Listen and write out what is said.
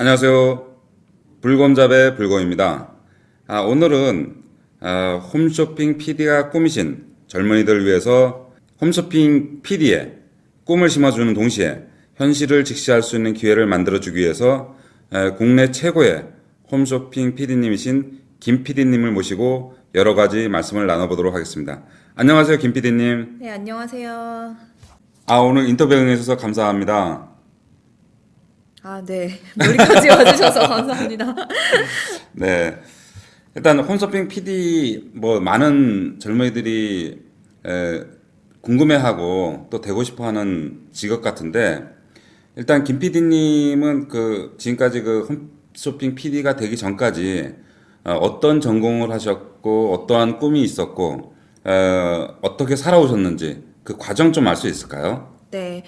안녕하세요. 불검잡의 불검입니다. 아, 오늘은 아, 홈쇼핑 PD가 꾸미신 젊은이들을 위해서 홈쇼핑 PD의 꿈을 심어주는 동시에 현실을 직시할 수 있는 기회를 만들어주기 위해서 에, 국내 최고의 홈쇼핑 PD님이신 김 PD님을 모시고 여러 가지 말씀을 나눠보도록 하겠습니다. 안녕하세요, 김 PD님. 네, 안녕하세요. 아, 오늘 인터뷰 응해주셔서 감사합니다. 아, 네. 머리까지 와주셔서 감사합니다. 네. 일단 홈쇼핑 PD 뭐 많은 젊은이들이 에, 궁금해하고 또 되고 싶어하는 직업 같은데 일단 김 PD님은 그 지금까지 그 홈쇼핑 PD가 되기 전까지 어, 어떤 전공을 하셨고 어떠한 꿈이 있었고 어, 어떻게 살아오셨는지 그 과정 좀 알 수 있을까요? 네.